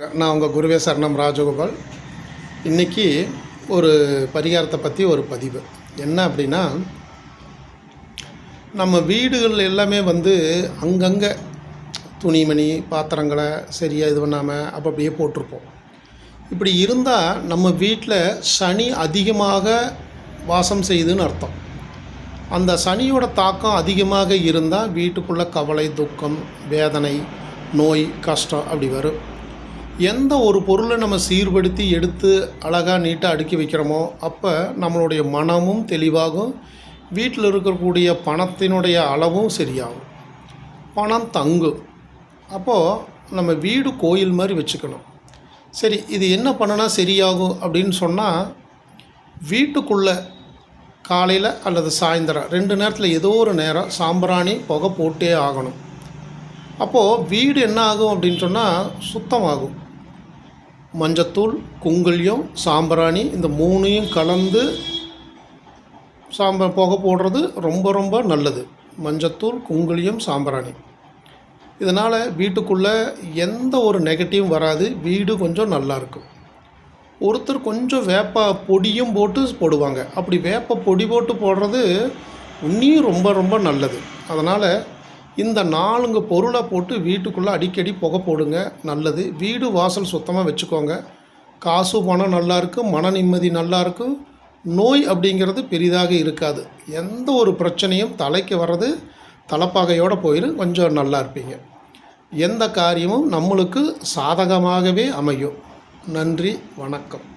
நான் உங்கள் குருவே சரணம் ராஜகோபால். இன்றைக்கி ஒரு பரிகாரத்தை பற்றி ஒரு பதிவு. என்ன அப்படின்னா நம்ம வீடுகள் எல்லாமே வந்து அங்கங்கே துணிமணி பாத்திரங்களை சரியாக இது பண்ணாமல் அப்போ அப்படியே போட்டிருப்போம். இப்படி இருந்தால் நம்ம வீட்டில் சனி அதிகமாக வாசம் செய்யுதுன்னு அர்த்தம். அந்த சனியோட தாக்கம் அதிகமாக இருந்தால் வீட்டுக்குள்ளே கவலை துக்கம் வேதனை நோய் கஷ்டம் அப்படி வரும். எந்த ஒரு பொருளை நம்ம சீர்படுத்தி எடுத்து அழகாக நீட்டாக அடுக்கி வைக்கிறோமோ அப்போ நம்மளுடைய மனமும் தெளிவாகும். வீட்டில் இருக்கக்கூடிய பணத்தினுடைய அளவும் சரியாகும். பணம் தங்கும். அப்போது நம்ம வீடு கோயில் மாதிரி வச்சுக்கணும். சரி இது என்ன பண்ணுனா சரியாகும் அப்படின்னு சொன்னால் வீட்டுக்குள்ளே காலையில் அல்லது சாயந்தரம் ரெண்டு நேரத்தில் ஏதோ ஒரு நேரம் சாம்பிராணி புகை போட்டே ஆகணும். அப்போது வீடு என்ன ஆகும் அப்படின்னு சொன்னால் சுத்தமாகும். மஞ்சத்தூள் குங்குலியம் சாம்பிராணி இந்த மூணையும் கலந்து சாம்ப புகை போடுறது ரொம்ப ரொம்ப நல்லது. மஞ்சத்தூள் குங்குலியம் சாம்பிராணி. இதனால் வீட்டுக்குள்ளே எந்த ஒரு நெகட்டிவும் வராது. வீடு கொஞ்சம் நல்லாயிருக்கும் ஒருத்தர் கொஞ்சம் வேப்ப பொடியும் போட்டு போடுவாங்க. அப்படி வேப்ப பொடி போட்டு போடுறது இன்னியும் ரொம்ப ரொம்ப நல்லது. அதனால் இந்த நாலுங்க பொருளை போட்டு வீட்டுக்குள்ளே அடிக்கடி புகை போடுங்க. நல்லது. வீடு வாசல் சுத்தமாக வச்சுக்கோங்க. காசு பணம் நல்லாயிருக்கும் மன நிம்மதி நல்லாயிருக்கும் நோய் அப்படிங்கிறது பெரிதாக இருக்காது. எந்த ஒரு பிரச்சனையும் தலைக்கு வர்றது தலைப்பாகையோடு போயிடும் கொஞ்சம் நல்லா இருப்பீங்க. எந்த காரியமும் நம்மளுக்கு சாதகமாகவே அமையும். நன்றி. வணக்கம்.